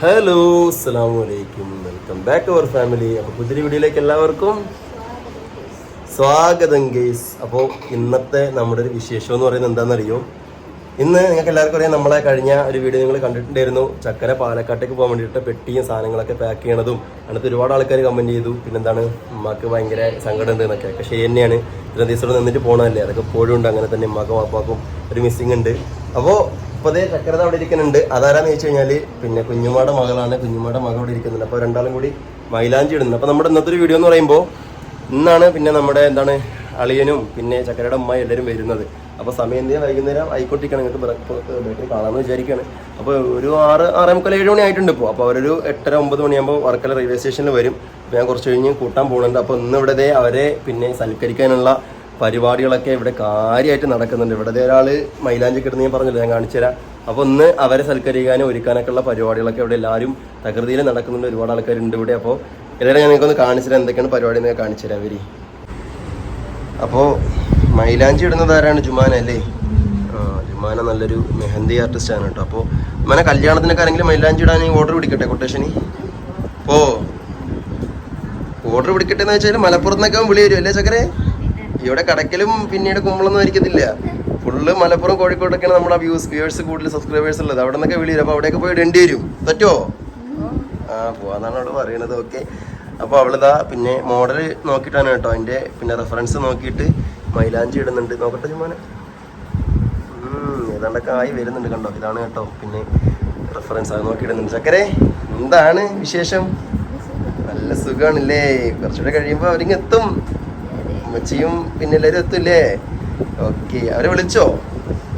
Hello അസ്സാം welcome back അവർ family. അപ്പോൾ പുതിയ വീഡിയോയിലേക്ക് എല്ലാവർക്കും സ്വാഗതം ഗെയ്സ് അപ്പോൾ ഇന്നത്തെ നമ്മുടെ ഒരു വിശേഷം എന്ന് പറയുന്നത് എന്താണെന്നറിയോ? ഇന്ന് നിങ്ങൾക്ക് എല്ലാവർക്കും അറിയാം നമ്മളെ കഴിഞ്ഞ ഒരു വീഡിയോ നിങ്ങൾ കണ്ടിട്ടുണ്ടായിരുന്നു. ചക്കര പാലക്കാട്ടേക്ക് പോകാൻ വേണ്ടിയിട്ട് പെട്ടിയും സാധനങ്ങളൊക്കെ പാക്ക് ചെയ്യണതും അങ്ങനത്തെ ഒരുപാട് ആൾക്കാർ കമന്റ് ചെയ്തു. പിന്നെന്താണ്? ഉമ്മാക്ക് ഭയങ്കര സങ്കടം ഉണ്ട് എന്നൊക്കെ. ശരി തന്നെയാണ്. ഇത്രയും ദിവസം നിന്നിട്ട് പോകണമല്ലേ അതൊക്കെ ഉണ്ട്. അങ്ങനെ തന്നെ ഉമ്മാക്കും അപ്പാക്കും ഒരു മിസ്സിംഗ് ഉണ്ട്. അപ്പോൾ ഇപ്പോൾ ചക്രത അവിടെ ഇരിക്കുന്നുണ്ട്. അതാരാന്ന് വെച്ച് കഴിഞ്ഞാൽ പിന്നെ കുഞ്ഞുമാടെ മകളാണ്. കുഞ്ഞുമാടെ മകൾ അവിടെ ഇരിക്കുന്നുണ്ട്. അപ്പോൾ രണ്ടാളും കൂടി മൈലാഞ്ചി ഇടുന്നുണ്ട്. അപ്പോൾ നമ്മുടെ ഇന്നത്തെ ഒരു വീഡിയോ എന്ന് പറയുമ്പോൾ ഇന്നാണ് പിന്നെ നമ്മുടെ എന്താണ് അളിയനും പിന്നെ ചക്കരയുടെ അമ്മ എല്ലാവരും വരുന്നത്. അപ്പോൾ സമയം എന്തിനാ വൈകുന്നേരം ആയിക്കോട്ടിരിക്കണം നിങ്ങൾക്ക് ബ്രേക്ക് കാണാമെന്ന് വിചാരിക്കുകയാണ്. അപ്പോൾ ഒരു ആറ് ആറേ മുക്കാൽ ഏഴ് മണി ആയിട്ടുണ്ട് ഇപ്പോൾ അപ്പോൾ അവരൊരു എട്ടര ഒമ്പത് മണിയാകുമ്പോൾ വർക്കല റെയിൽവേ സ്റ്റേഷനിൽ വരും. ഞാൻ കുറച്ച് കഴിഞ്ഞ് കൂട്ടാൻ പോകുന്നുണ്ട് അപ്പോൾ ഇന്ന് ഇവിടെ അവരെ പിന്നെ സൽക്കരിക്കാനുള്ള പരിപാടികളൊക്കെ ഇവിടെ കാര്യമായിട്ട് നടക്കുന്നുണ്ട്. ഇവിടെ ഒരാൾ മൈലാഞ്ചി കിടന്ന് ഞാൻ പറഞ്ഞില്ല ഞാൻ കാണിച്ചു തരാം. അപ്പോൾ ഒന്ന് അവരെ സൽക്കരിക്കാനും ഒരുക്കാനൊക്കെ ഉള്ള പരിപാടികളൊക്കെ ഇവിടെ എല്ലാവരും തകൃതിയിൽ നടക്കുന്നുണ്ട്. ഒരുപാട് ആൾക്കാരുണ്ട് ഇവിടെ. അപ്പോൾ എല്ലാവരും ഞാൻ നിങ്ങൾക്കൊന്ന് കാണിച്ചു തരാം എന്തൊക്കെയാണ് പരിപാടി എന്നൊക്കെ കാണിച്ചു തരാം ഇവർ. അപ്പോൾ മൈലാഞ്ചി ഇടുന്നത് ആരാണ്? ജുമാന അല്ലേ? ജുമാന നല്ലൊരു മെഹന്തി ആർട്ടിസ്റ്റാണ് കേട്ടോ. അപ്പോൾ ജുമാന കല്യാണത്തിനൊക്കെ ആരെങ്കിലും മൈലാഞ്ചി ഇടാൻ ഓർഡർ പിടിക്കട്ടെ കൊട്ടേഷന് ഓ ഓർഡർ പിടിക്കട്ടെ എന്ന് വെച്ചാൽ മലപ്പുറത്തുനിന്നൊക്കെ വിളി വരും അല്ലേ ചക്കരെ? ഇവിടെ കടക്കലും പിന്നീട് കുമ്പളൊന്നും ആയിരിക്കത്തില്ല. ഫുള്ള് മലപ്പുറം കോഴിക്കോട്ടൊക്കെയാണ് നമ്മുടെ വ്യൂസ് വ്യൂവേഴ്സ് കൂടുതൽ സബ്സ്ക്രൈബേഴ്സ് ഉള്ളത്. അവിടെ നിന്നൊക്കെ വിളി വരും. അപ്പോൾ അവിടെയൊക്കെ പോയി ഇടേണ്ടി വരും. പറ്റുമോ ആ പോവാന്നാണ് അവിടെ പറയണത്. ഓക്കെ അപ്പോൾ അവളിതാ പിന്നെ മോഡൽ നോക്കിയിട്ടാണ് കേട്ടോ. അതിന്റെ പിന്നെ റെഫറൻസ് നോക്കിയിട്ട് മൈലാഞ്ചി ഇടുന്നുണ്ട്. നോക്കട്ടെ ചുമ്മാനെ ഏതാണ്ടൊക്കെ ആയി വരുന്നുണ്ട് കണ്ടോ? ഇതാണ് കേട്ടോ പിന്നെ റെഫറൻസ് അത് നോക്കി ഇടുന്നുണ്ട്. ചക്കരെ എന്താണ് വിശേഷം? നല്ല സുഖമാണല്ലേ കുറച്ചുകൂടെ കഴിയുമ്പോൾ അവരിങ്ങ് എത്തും. ഉമ്മച്ചിയും പിന്നെ എല്ലാവരും എത്തൂല്ലേ? ഓക്കെ. അവരെ വിളിച്ചോ?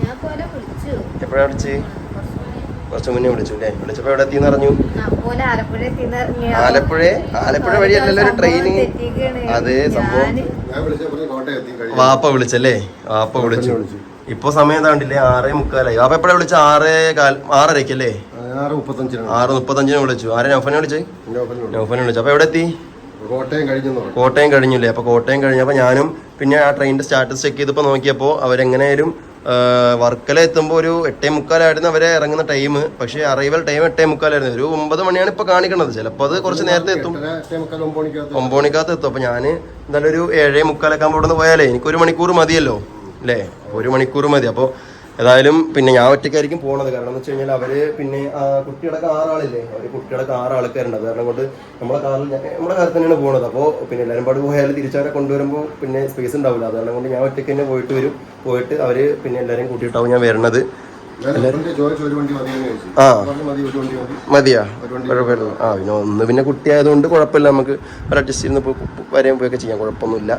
ഞാൻ പോലെ വിളിച്ചു. എപ്പോഴാ വിളിച്ച്? കുറച്ച് മുന്നേ. വിളിച്ചു അല്ലേ? വിളിച്ചപ്പോ എവിടെ എത്തിന്ന് പറഞ്ഞു ആലപ്പുഴ ആലപ്പുഴ? വഴി വഴിയല്ലല്ലോ ഒരു ട്രെയിന്? അതെ സംഭവം. ഞാൻ വിളിച്ചപ്പോൾ കോട്ടയം എത്തി കഴിഞ്ഞു. വാപ്പ വിളിച്ചല്ലേ? വാപ്പ വിളിച്ചു. ഇപ്പൊ സമയം താണ്ടില്ലേ ആറേ മുക്കാലായി. വാപ്പ എപ്പോഴാ വിളിച്ച? ആറേ കാൽ ആറരയ്ക്കല്ലേ? ആറ് മുപ്പത്തഞ്ചിനാണ്. ആറ് മുപ്പത്തഞ്ചിന് വിളിച്ചു. ആരെ നൗഫനെ വിളിച്ചേ? നൗഫനെ വിളിച്ചു. അപ്പൊ എവിടെ എത്തി? കോട്ടയം കഴിഞ്ഞില്ലേ? അപ്പൊ കോട്ടയം കഴിഞ്ഞപ്പോ ഞാനും പിന്നെ ആ ട്രെയിനിന്റെ സ്റ്റാറ്റസ് ചെക്ക് ചെയ്തപ്പോ നോക്കിയപ്പോ അവരെങ്ങനെയായാലും ആ, വർക്കല എത്തുമ്പോൾ ഒരു എട്ടേ മുക്കാലായിരുന്നു അവരെ ഇറങ്ങുന്ന ടൈം പക്ഷേ അറൈവൽ ടൈം എട്ടേ മുക്കാലായിരുന്നു. ഒരു ഒമ്പത് മണിയാണ് ഇപ്പൊ കാണിക്കുന്നത് ചിലപ്പോൾ അത് കുറച്ച് നേരത്തെ എത്തും. മണിക്കകത്ത് എത്തും. അപ്പൊ ഞാൻ എന്തായാലും ഒരു ഏഴേ മുക്കാലൊക്കെ ആകുമ്പോൾ ഇവിടെ നിന്ന് പോയാലേ എനിക്ക് ഒരു മണിക്കൂർ മതിയല്ലോ. അല്ലേ? ഒരു മണിക്കൂർ മതി. അപ്പോൾ ഏതായാലും പിന്നെ ഞാൻ ഒറ്റയ്ക്കായിരിക്കും പോണത്. കാരണം എന്ന് വെച്ച് കഴിഞ്ഞാൽ അവർ പിന്നെ ആ, കുട്ടികളൊക്കെ ആറാളില്ലേ? അവർ ആൾക്കാരുണ്ട് അത് കാരണം കൊണ്ട് നമ്മുടെ കാറിൽ നമ്മുടെ കാറിൽ തന്നെയാണ് പോകുന്നത് അപ്പോൾ പിന്നെ എല്ലാവരും പാട് പോയാൽ തിരിച്ചവരെ കൊണ്ടുവരുമ്പോൾ പിന്നെ സ്പേസ് ഉണ്ടാവില്ല. അത് കാരണം കൊണ്ട് ഞാൻ ഒറ്റയ്ക്ക് തന്നെ പോയിട്ട് വരും. പോയിട്ട് അവർ പിന്നെ എല്ലാരും കൂട്ടിയിട്ടാവും ഞാൻ വരണത്. ആ. മതിയാ. കുഴപ്പമില്ല ആ പിന്നെ ഒന്ന് പിന്നെ കുട്ടിയായതുകൊണ്ട് കുഴപ്പമില്ല. നമുക്ക് ഒരു അഡ്ജസ്റ്റ് ചെയ്യുന്ന വരെയും പോയൊക്കെ ചെയ്യാം. കുഴപ്പമൊന്നുമില്ല.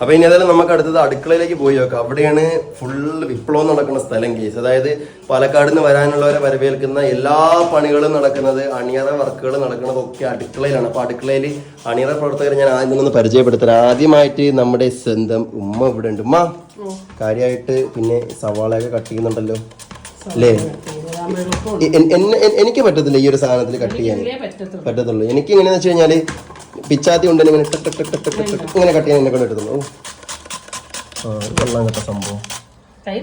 അപ്പൊ ഇനി ഏതായാലും നമുക്ക് അടുത്തത് അടുക്കളയിലേക്ക് പോയി നോക്കാം. അവിടെയാണ് ഫുൾ വിപ്ലവം നടക്കുന്ന സ്ഥലം കേസ് അതായത് പാലക്കാട് നിന്ന് വരാനുള്ളവരെ വരവേൽക്കുന്ന എല്ലാ പണികളും നടക്കുന്നത് അണിയറ വർക്കുകൾ നടക്കുന്നതൊക്കെ അടുക്കളയിലാണ്. അപ്പൊ അടുക്കളയിൽ അണിയറ പ്രവർത്തകരെ ഞാൻ ആദ്യം ഒന്ന് പരിചയപ്പെടുത്തരാം. ആദ്യമായിട്ട് നമ്മുടെ സ്വന്തം ഉമ്മ ഇവിടെ ഉണ്ട്. ഉമ്മ കാര്യമായിട്ട് പിന്നെ സവാളയൊക്കെ കട്ട് ചെയ്യുന്നുണ്ടല്ലോ? അല്ലേ? എനിക്ക് പറ്റത്തില്ല ഈ ഒരു സാധനത്തിൽ കട്ട് ചെയ്യാൻ. പറ്റത്തുള്ളൂ. എനിക്ക് എങ്ങനെയാന്ന് വെച്ച് കഴിഞ്ഞാൽ പിച്ചാത്തി കൊണ്ട് ഇങ്ങനെ ടക്ക് ടക്ക് ടക്ക് ടക്ക് ടക്ക് ഇങ്ങനെ കട്ട് ചെയ്യാൻ എന്നെ കൊണ്ട് ഓ. ആ കൊള്ളാം കേട്ടോ സംഭവം. കൈ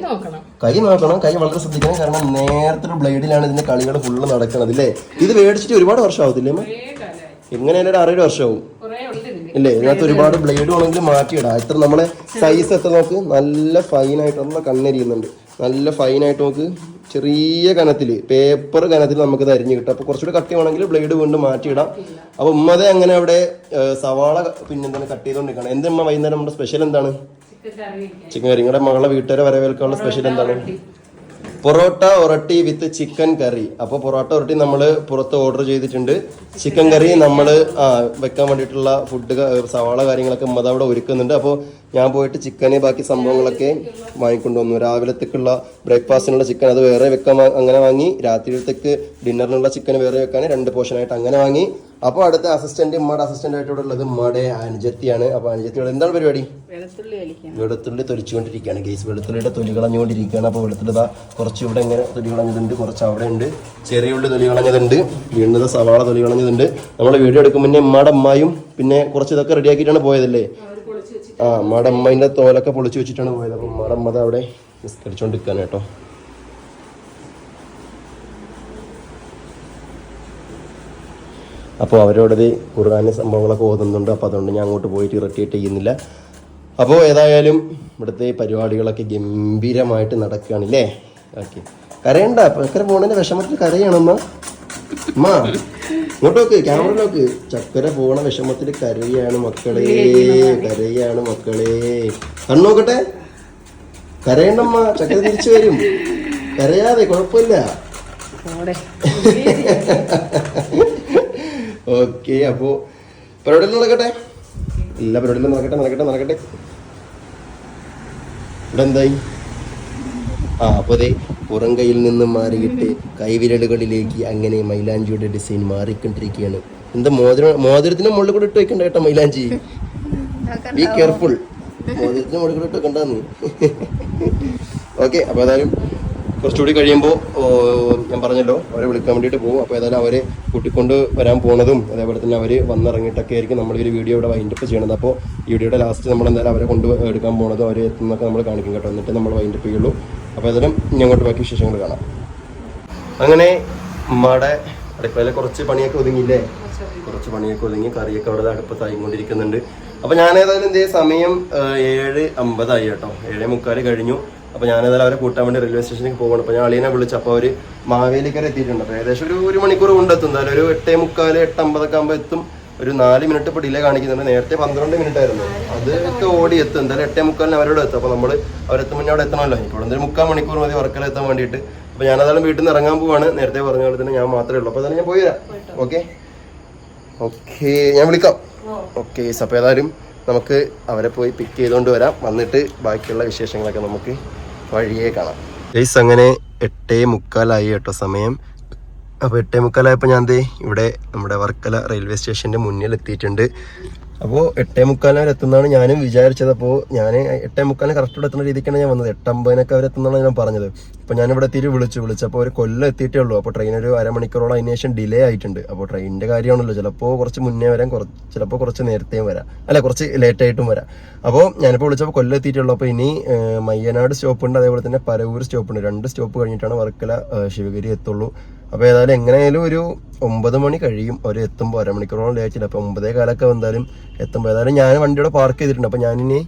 നോക്കണം. കൈ വളരെ ശ്രദ്ധിക്കണം. കാരണം നേരത്തെ ഒരു ബ്ലേഡിലാണ് ഇതിന്റെ കളികൾ ഫുള്ള് നടക്കണത് അല്ലേ ഇത് മേടിച്ചിട്ട് ഒരുപാട് വർഷം ആവത്തില്ലേ അമ്മ? കുറേ കാലായി എങ്ങനെയാലും ഒരു അറേഴ് വർഷമാവും ഉണ്ട് ഇല്ലേ? ഇതിനകത്ത് ഒരുപാട് ബ്ലേഡ് വേണമെങ്കിൽ മാറ്റിയിടാം. എത്ര നമ്മളെ സൈസ് എത്ര നോക്ക്? നല്ല ഫൈനായിട്ട് നല്ല കണ്ണെരിയുന്നുണ്ട്. നല്ല ഫൈനായിട്ട് നമുക്ക് ചെറിയ കനത്തിൽ പേപ്പർ കനത്തിൽ നമുക്ക് ഇത് അരിഞ്ഞ് കിട്ടും. അപ്പോൾ കുറച്ചുകൂടി കട്ടി വേണമെങ്കിൽ ബ്ലേഡ് വീണ്ടും മാറ്റിയിടാം. അപ്പോൾ ഉമ്മതെ അങ്ങനെ അവിടെ സവാള പിന്നെന്താണ് കട്ട് ചെയ്തുകൊണ്ടിരിക്കണം എന്താ ഉമ്മ വൈകുന്നേരം നമ്മുടെ സ്പെഷ്യൽ എന്താണ്. ചിക്കൻ കറി നിങ്ങളുടെ മകളെ വീട്ടുകാരെ വരവേൽക്കാനുള്ള സ്പെഷ്യൽ എന്താണ്? പൊറോട്ട ഒറട്ടി വിത്ത് ചിക്കൻ കറി അപ്പോൾ പൊറോട്ട ഒറട്ടി നമ്മൾ പുറത്ത് ഓർഡർ ചെയ്തിട്ടുണ്ട്. ചിക്കൻ കറി നമ്മൾ വെക്കാൻ വേണ്ടിയിട്ടുള്ള ഫുഡ് സവാള കാര്യങ്ങളൊക്കെ ഉമ്മത അവിടെ ഒരുക്കുന്നുണ്ട്. അപ്പോൾ ഞാൻ പോയിട്ട് ചിക്കന് ബാക്കി സംഭവങ്ങളൊക്കെ വാങ്ങിക്കൊണ്ട് വന്നു രാവിലത്തേക്കുള്ള ബ്രേക്ക്ഫാസ്റ്റിനുള്ള ചിക്കൻ അത് വേറെ വെക്കാൻ അങ്ങനെ വാങ്ങി രാത്രിയിലത്തേക്ക് ഡിന്നറിനുള്ള ചിക്കൻ വേറെ വെക്കാൻ രണ്ട് പോർഷനായിട്ട് അങ്ങനെ വാങ്ങി. അപ്പോൾ അടുത്ത അസിസ്റ്റന്റ് ഉമ്മയുടെ അസിസ്റ്റന്റ് ആയിട്ട് ഇവിടെ ഉള്ളത് ഉമ്മയുടെ അനുജത്തിയാണ്. അപ്പോൾ അനുജത്തിയോട് എന്താണ് പരിപാടി? വെളുത്തുള്ളി തൊലിച്ചുകൊണ്ടിരിക്കുകയാണ് ഗേസ് വെളുത്തുള്ളിയുടെ തൊലി കളഞ്ഞുകൊണ്ടിരിക്കുകയാണ്. അപ്പോൾ വെളുത്തുള്ളി ഇതാ കുറച്ച് ഇവിടെ ഇങ്ങനെ തൊലി കളഞ്ഞതുണ്ട് കുറച്ച് അവിടെ ഉണ്ട്. ചെറിയ ഉള്ളി തൊലി കളഞ്ഞതുണ്ട്. വീണ്ടും സവാള തൊലി കളഞ്ഞതുണ്ട്. നമ്മൾ വീഡിയോ എടുക്കും മുന്നേ ഉമ്മയുടെ അമ്മായും പിന്നെ കുറച്ച് ഇതൊക്കെ റെഡിയാക്കിയിട്ടാണ് പോയതല്ലേ? ആ ഉമ്മയുടെ അമ്മേന്റെ തോലൊക്കെ പൊളിച്ചു വെച്ചിട്ടാണ് പോയത്. അപ്പോൾ ഉമ്മയുടെ അമ്മ അവിടെ നിസ്കരിച്ചുകൊണ്ടിരിക്കുകയാണ് കേട്ടോ. അപ്പോൾ അവരോടത് ഖുർആാന്റെ സംഭവങ്ങളൊക്കെ ഓതുന്നുണ്ട്. അപ്പോൾ അതുകൊണ്ട് ഞാൻ അങ്ങോട്ട് പോയിട്ട് ഇറക്കിയിട്ട് ചെയ്യുന്നില്ല. അപ്പോൾ ഏതായാലും ഇവിടുത്തെ പരിപാടികളൊക്കെ ഗംഭീരമായിട്ട് നടക്കുകയാണല്ലേ? ഓക്കെ. കരയണ്ട. ചക്കര പോണതിന്റെ വിഷമത്തിൽ കരയണമ്മ? അമ്മ ക്യാമറ നോക്ക്. ചക്കര പോണ വിഷമത്തിൽ കരയാണ് മക്കളെ കരയാണ് മക്കളെ. കണ്ണോക്കട്ടെ കരയണ്ടമ്മ ചക്കര തിരിച്ചു വരും. കരയാതെ കുഴപ്പമില്ല. ഓക്കെ അപ്പോൾ പരിപാടി നടക്കട്ടെ? എല്ലാ പരിപാടിയിലും നടക്കട്ടെ നടക്കട്ടെ നടക്കട്ടെ. ഇവിടെ എന്തായി ആ അപ്പൊ അതെ പുറം കയ്യിൽ നിന്നും മാറിയിട്ട് കൈവിരലുകളിലേക്ക് അങ്ങനെ മൈലാഞ്ചിയുടെ ഡിസൈൻ മാറിക്കൊണ്ടിരിക്കുകയാണ്. എന്താ മോതിര മോതിരത്തിന് മുകളിൽ കൂടെ ഇട്ട് വെക്കണ്ട കേട്ടോ മൈലാഞ്ചി? ബി കെയർഫുൾ മോതിരത്തിന് മുകളിൽ കൂടെ ഇട്ട് വെക്കണ്ടെന്ന്. ഓക്കെ അപ്പോൾ ഏതായാലും കുറച്ചുകൂടി കഴിയുമ്പോൾ ഞാൻ പറഞ്ഞല്ലോ അവരെ വിളിക്കാൻ വേണ്ടിയിട്ട് പോകും. അപ്പോൾ ഏതായാലും അവരെ കൂട്ടിക്കൊണ്ട് വരാൻ പോകുന്നതും അതേപോലെ തന്നെ അവർ വന്നിറങ്ങിയിട്ടൊക്കെ ആയിരിക്കും നമ്മൾ ഒരു വീഡിയോ ഇവിടെ വൈൻഡപ്പ് ചെയ്യണത്. അപ്പോൾ ഈ വീഡിയോയുടെ ലാസ്റ്റ് നമ്മൾ എന്തായാലും അവരെ കൊണ്ട് എടുക്കാൻ പോകുന്നതും അവർ എത്തുന്നൊക്കെ നമ്മൾ കാണിക്കും കേട്ടോ. എന്നിട്ട് നമ്മൾ വൈൻഡപ്പ് ചെയ്യുള്ളൂ. അപ്പോൾ ഏതായാലും ഞാൻ അങ്ങോട്ട് ബാക്കി വിശേഷങ്ങൾ കാണാം. അങ്ങനെ ഉമ്മയുടെ അടുപ്പയിലെ കുറച്ച് പണിയൊക്കെ ഒതുങ്ങിയില്ലേ? കുറച്ച് പണിയൊക്കെ ഒതുങ്ങി കറിയൊക്കെ അവിടെ അടുപ്പത്തായിക്കൊണ്ടിരിക്കുന്നുണ്ട്. അപ്പോൾ ഞാൻ ഏതായാലും ഇതേ സമയം ഏഴ് അമ്പതായി കേട്ടോ. ഏഴേ മുക്കാൽ കഴിഞ്ഞു. അപ്പോൾ ഞാൻ ഏതായാലും അവരെ കൂട്ടാൻ വേണ്ടി റെയിൽവേ സ്റ്റേഷനിലേക്ക് പോകണം അപ്പോൾ ഞാൻ അളിയനെ വിളിച്ചു അപ്പോൾ അവർ മാവേലിക്കര എത്തിയിട്ടുണ്ട്. അപ്പോൾ ഏകദേശം ഒരു ഒരു മണിക്കൂർ കൊണ്ടെത്തും. എന്തായാലും ഒരു എട്ടേ മുക്കാൽ എട്ട് അമ്പതൊക്കെ ആകുമ്പോൾ എത്തും. ഒരു നാല് മിനിറ്റ് ഇപ്പോൾ ഡിലേ കാണിക്കുന്നുണ്ട്. നേരത്തെ പന്ത്രണ്ട് മിനിറ്റ് ആയിരുന്നു. അതൊക്കെ ഓടി എത്തും. എന്തായാലും എട്ടേ മുക്കാലിന് അവരോട് എത്തും. അപ്പോൾ നമ്മൾ അവരെത്തും മുന്നേ അവിടെ എത്തണമല്ലോ. ഇപ്പോൾ എന്തായാലും മുക്കാൽ മണിക്കൂർ മതി വർക്കല എത്താൻ വേണ്ടിയിട്ട്. അപ്പോൾ ഞാൻ അതായാലും വീട്ടിൽ നിന്ന് ഇറങ്ങാൻ പോവാണ്. നേരത്തെ പറഞ്ഞ പോലെ തന്നെ ഞാൻ മാത്രമേ ഉള്ളൂ. അപ്പോൾ തന്നെ ഞാൻ പോയി വരാം. ഓക്കെ ഓക്കെ ഞാൻ വിളിക്കാം. ഓക്കെ അപ്പോൾ ഏതായാലും നമുക്ക് അവരെ പോയി പിക്ക് ചെയ്തുകൊണ്ട് വരാം. വന്നിട്ട് ബാക്കിയുള്ള വിശേഷങ്ങളൊക്കെ നമുക്ക് വഴിയേ കാണാം. ഗൈസ് അങ്ങനെ എട്ടേ മുക്കാലായി കേട്ടോ സമയം. അപ്പോൾ എട്ടേ മുക്കാലായപ്പോൾ ഞാൻ ദേ ഇവിടെ നമ്മുടെ വർക്കല റെയിൽവേ സ്റ്റേഷന്റെ മുന്നിൽ എത്തിയിട്ടുണ്ട് അപ്പോൾ എട്ടേ മുക്കാലിന് അവർ എത്തുന്നതാണ് ഞാനും വിചാരിച്ചത്. അപ്പോൾ ഞാൻ എട്ടേ മുക്കാലിന് കറക്റ്റ് ഇവിടെ എത്തുന്ന രീതിക്കാണ് ഞാൻ വന്നത്. എട്ടമ്പതിനൊക്കെ അവർ എത്തുന്നതാണ് ഞാൻ പറഞ്ഞത്. അപ്പോൾ ഞാൻ ഇവിടെ എത്തിയിട്ട് വിളിച്ചു. വിളിച്ചപ്പോൾ ഒരു കൊല്ലം എത്തിയിട്ടേ ഉള്ളൂ. അപ്പോൾ ട്രെയിൻ ഒരു അരമണിക്കൂറോളം അതിന് ശേഷം ഡിലേ ആയിട്ടുണ്ട്. അപ്പോൾ ട്രെയിനിന്റെ കാര്യമാണല്ലോ. ചിലപ്പോൾ കുറച്ച് മുന്നേ വരാൻ കുറച്ച് ചിലപ്പോൾ കുറച്ച് നേരത്തെയും വരാം. അല്ല കുറച്ച് ലേറ്റ് ആയിട്ടും വരാം. അപ്പോൾ ഞാനിപ്പോൾ വിളിച്ചപ്പോൾ കൊല്ലം എത്തിയിട്ടുള്ളൂ അപ്പോൾ ഇനി മയ്യനാട് സ്റ്റോപ്പുണ്ട്. അതേപോലെ തന്നെ പരവൂർ സ്റ്റോപ്പുണ്ട്. രണ്ട് സ്റ്റോപ്പ് കഴിഞ്ഞിട്ടാണ് വർക്കല ശിവഗിരി എത്തുള്ളൂ. അപ്പോൾ ഏതായാലും എങ്ങനെയായാലും ഒരു ഒമ്പത് മണി കഴിയും. ഒരു എത്തുമ്പോൾ അരമണിക്കൂറോളം ലേറ്റില്ല അപ്പോൾ ഒമ്പതേ കാലൊക്കെ എന്തായാലും എത്തുമ്പോൾ ഏതായാലും ഞാൻ വണ്ടിയുടെ പാർക്ക് ചെയ്തിട്ടുണ്ട്. അപ്പോൾ ഞാനിനി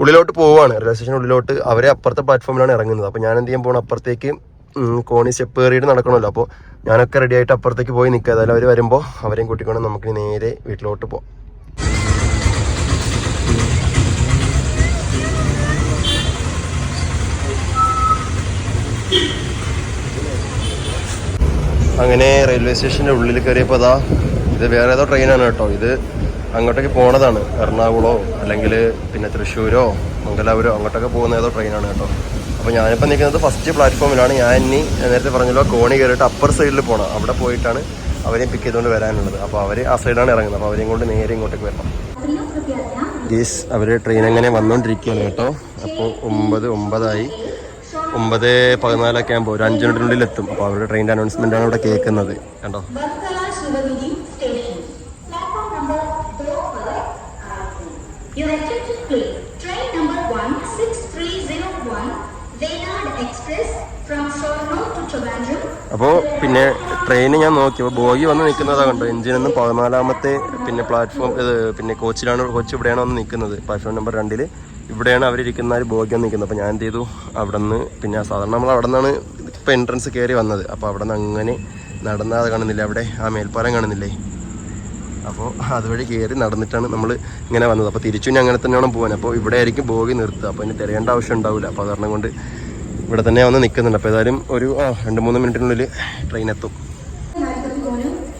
ഉള്ളിലോട്ട് പോവുകയാണ് റെയിൽവേ സ്റ്റേഷൻ ഉള്ളിലോട്ട്. അവരെ അപ്പുറത്തെ പ്ലാറ്റ്ഫോമിലാണ് ഇറങ്ങുന്നത്. അപ്പോൾ ഞാൻ എന്ത് ചെയ്യാൻ പോകണം അപ്പുറത്തേക്ക് കോണി സ്റ്റെപ്പ് കയറിയിട്ട് നടക്കണമല്ലോ. അപ്പോൾ ഞാനൊക്കെ റെഡി ആയിട്ട് അപ്പുറത്തേക്ക് പോയി നിൽക്കുക ഏതായാലും അവർ വരുമ്പോൾ അവരെയും കൂട്ടിക്കൊണ്ട് നമുക്ക് നേരെ വീട്ടിലോട്ട് പോകാം അങ്ങനെ റെയിൽവേ സ്റ്റേഷന്റെ ഉള്ളിൽ കയറിയപ്പോൾ അതാ ഇത് വേറെ ഏതോ ട്രെയിനാണ് കേട്ടോ. ഇത് അങ്ങോട്ടേക്ക് പോണതാണ്. എറണാകുളമോ അല്ലെങ്കിൽ പിന്നെ തൃശ്ശൂരോ മംഗലാപുരോ അങ്ങോട്ടൊക്കെ പോകുന്ന ഏതോ ട്രെയിനാണ് കേട്ടോ. അപ്പോൾ ഞാനിപ്പോൾ നിൽക്കുന്നത് ഫസ്റ്റ് പ്ലാറ്റ്ഫോമിലാണ് ഞാൻ ഇനി നേരത്തെ പറഞ്ഞല്ലോ കോണി കയറിയിട്ട് അപ്പർ സൈഡിൽ പോകണം അവിടെ പോയിട്ടാണ് അവരെയും പിക്ക് ചെയ്തുകൊണ്ട് വരാനുള്ളത്. അപ്പോൾ അവർ ആ സൈഡാണ് ഇറങ്ങുന്നത്. അപ്പോൾ അവരെയും കൊണ്ട് നേരെ ഇങ്ങോട്ടേക്ക് വരണം. ഗീസ് അവർ ട്രെയിൻ അങ്ങനെ വന്നുകൊണ്ടിരിക്കുകയാണ് കേട്ടോ. അപ്പോൾ ഒമ്പത് ഒമ്പതായി. ഒമ്പത് പതിനാലൊക്കെ ആകുമ്പോൾ ഒരു അഞ്ച് മിനിറ്റിനുള്ളിൽ എത്തും അപ്പോൾ അവരുടെ ട്രെയിനിന്റെ അനൗൺസ്മെന്റ് ആണ് ഇവിടെ കേൾക്കുന്നത് കണ്ടോ Varkala Shivagiri Station. Platform number 4 Your attention please. Train number 16301 Venad Express from Shorno to Trivandrum. അപ്പോൾ പിന്നെ ട്രെയിൻ ഞാൻ നോക്കി അപ്പോൾ ബോഗി വന്ന് നിൽക്കുന്നതാ കണ്ടോ എഞ്ചിനൊന്നും പതിനാലാമത്തെ പിന്നെ പ്ലാറ്റ്ഫോം പിന്നെ കോച്ചിലാണ് കോച്ച് ഇവിടെയാണ് വന്ന് നിൽക്കുന്നത് പ്ലാറ്റ്ഫോം നമ്പർ രണ്ടിൽ ഇവിടെയാണ് അവരിരിക്കുന്ന ഒരു ബോഗ്യം നിൽക്കുന്നത്. അപ്പോൾ ഞാൻ എന്ത് ചെയ്തു? അവിടെ നിന്ന് പിന്നെ സാധാരണ നമ്മൾ അവിടെ നിന്നാണ് ഇപ്പോൾ എൻട്രൻസ് കയറി വന്നത്. അപ്പോൾ അവിടെ നിന്ന് അങ്ങനെ നടന്നാതെ കാണുന്നില്ല? അവിടെ ആ മേൽപ്പാലം കാണുന്നില്ലേ? അപ്പോൾ അതുവഴി കയറി നടന്നിട്ടാണ് നമ്മൾ ഇങ്ങനെ വന്നത്. അപ്പോൾ തിരിച്ചു ഞാൻ അങ്ങനെ തന്നെയാണ് പോകാൻ അപ്പോൾ ഇവിടെ ആയിരിക്കും ബോഗി നിർത്തുക. അപ്പോൾ ഇനി തിരയേണ്ട ആവശ്യം ഉണ്ടാവില്ല അപ്പോൾ അതുകാരണം കൊണ്ട് ഇവിടെ തന്നെ വന്ന് നിൽക്കുന്നുണ്ട് അപ്പോൾ ഏതായാലും ഒരു രണ്ട് മൂന്ന് മിനിറ്റിനുള്ളിൽ ട്രെയിൻ എത്തും.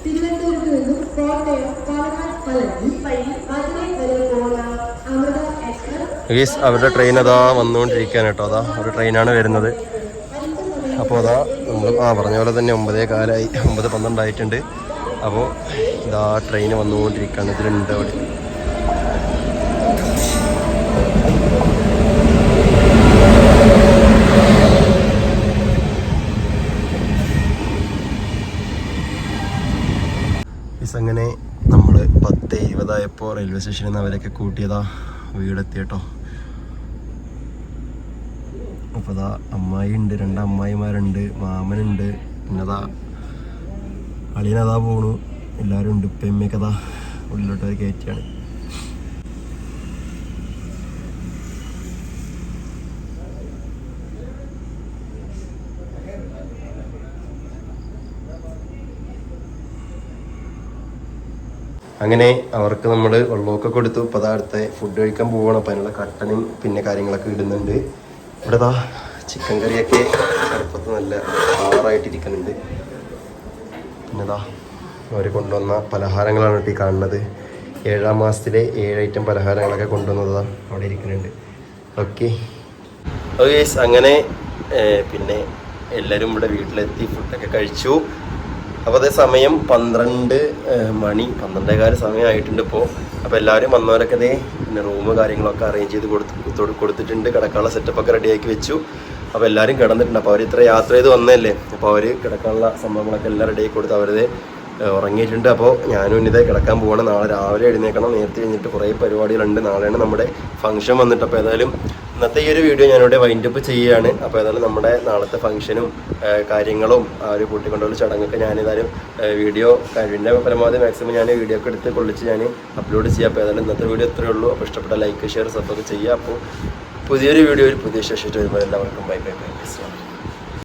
തിരുവനന്തപുരത്ത് നിന്നും കോട്ടയം പാലക്കാട് പളനി വഴി മധുരൈ വരെ പോകുന്ന അമൃത എക്സ്പ്രസ് ഗീസ് അവരുടെ ട്രെയിൻ അതാ വന്നുകൊണ്ടിരിക്കുകയാണ് കേട്ടോ. അതാ ഒരു ട്രെയിനാണ് വരുന്നത്. അപ്പോൾ അതാ നമ്മൾ ആ പറഞ്ഞ പോലെ തന്നെ ഒമ്പതേ കാലായി. ഒമ്പത് പന്ത്രണ്ടായിട്ടുണ്ട് അപ്പോൾ ഇതാ ട്രെയിൻ വന്നുകൊണ്ടിരിക്കുകയാണ്. ഇതിലുണ്ട് അവിടെ. അങ്ങനെ നമ്മൾ പത്ത് ഇരുപതായപ്പോൾ റെയിൽവേ സ്റ്റേഷനിൽ നിന്ന് അവരൊക്കെ കൂട്ടിയതാ വീടെത്തി കേട്ടോ. അപ്പോൾ അതാ അമ്മായി ഉണ്ട് രണ്ട് അമ്മായിമാരുണ്ട് മാമനുണ്ട് പിന്നെ അതാ അളിയനതാ പോണു എല്ലാവരും ഉണ്ട് ഉപ്പയമ്മയൊക്കെ അതാ ഉള്ളിലോട്ട് കയറ്റിയാണ് അങ്ങനെ അവർക്ക് നമ്മൾ വെള്ളമൊക്കെ കൊടുത്തു ഇപ്പോൾ അടുത്ത ഫുഡ് കഴിക്കാൻ പോവുകയാണ് അപ്പോൾ അതിനുള്ള കട്ടനും പിന്നെ കാര്യങ്ങളൊക്കെ ഇടുന്നുണ്ട്. ഇവിടെ ദാ ചിക്കൻ കറിയൊക്കെ അടുപ്പത്ത് നല്ല കളറായിട്ടിരിക്കുന്നുണ്ട് പിന്നെ ദാ അവർ കൊണ്ടുവന്ന പലഹാരങ്ങളാണ് കേട്ടോ ഈ കാണുന്നത്. ഏഴാം മാസത്തിലെ ഏഴ് ഐറ്റം പലഹാരങ്ങളൊക്കെ കൊണ്ടുവന്നതാണ് അവിടെ ഇരിക്കുന്നുണ്ട്. ഓക്കെ ഓക്കെ അങ്ങനെ പിന്നെ എല്ലാവരും ഇവിടെ വീട്ടിലെത്തി ഫുഡൊക്കെ കഴിച്ചു. അപ്പോൾ അതേ സമയം പന്ത്രണ്ട് മണി പന്ത്രണ്ടേകാല സമയമായിട്ടുണ്ട് ഇപ്പോൾ അപ്പോൾ എല്ലാവരും വന്നവരൊക്കെ ദേ പിന്നെ റൂം കാര്യങ്ങളൊക്കെ അറേഞ്ച് ചെയ്ത് കൊടുത്ത് കൊടുത്തിട്ടുണ്ട്. കിടക്കാനുള്ള സെറ്റപ്പൊക്കെ റെഡിയാക്കി വെച്ചു. അപ്പോൾ എല്ലാവരും കിടന്നിട്ടുണ്ട്. അപ്പോൾ അവർ ഇത്ര യാത്ര ചെയ്ത് വന്നതല്ലേ? അപ്പോൾ അവർ കിടക്കാനുള്ള സംഭവങ്ങളൊക്കെ എല്ലാം റെഡിയാക്കി കൊടുത്ത് അവരത് ഉറങ്ങിയിട്ടുണ്ട്. അപ്പോൾ ഞാനും ഇനി ഇതേ കിടക്കാൻ പോവാണ്. നാളെ രാവിലെ എഴുന്നേക്കണം നേരത്തെ കഴിഞ്ഞിട്ട് കുറേ പരിപാടികളുണ്ട്. നാളെയാണ് നമ്മുടെ ഫംഗ്ഷൻ വന്നിട്ട്. അപ്പോൾ ഏതായാലും ഇന്നത്തെ ഈ ഒരു വീഡിയോ ഞാനിവിടെ വൈൻഡപ്പ് ചെയ്യുകയാണ്. അപ്പോൾ ഏതായാലും നമ്മുടെ നാളത്തെ ഫംഗ്ഷനും കാര്യങ്ങളും ആ ഒരു കൂട്ടിക്കൊണ്ടുള്ള ചടങ്ങൊക്കെ ഞാനേതായാലും വീഡിയോ കഴിവിന്റെ പരമാവധി മാക്സിമം ഞാൻ വീഡിയോ ഒക്കെ എടുത്ത് കൊള്ളിച്ച് ഞാൻ അപ്ലോഡ് ചെയ്യാം. അപ്പോൾ ഏതായാലും ഇന്നത്തെ വീഡിയോ ഇത്രയേ ഉള്ളൂ. അപ്പോൾ ഇഷ്ടപ്പെട്ട ലൈക്ക് ഷെയർ സബ്സ്ക്രൈബ് ചെയ്യുക. അപ്പോൾ പുതിയൊരു വീഡിയോ ഒരു പുതിയ ശേഷം വരുമ്പോൾ എല്ലാവർക്കും ബൈ ബൈ ബൈ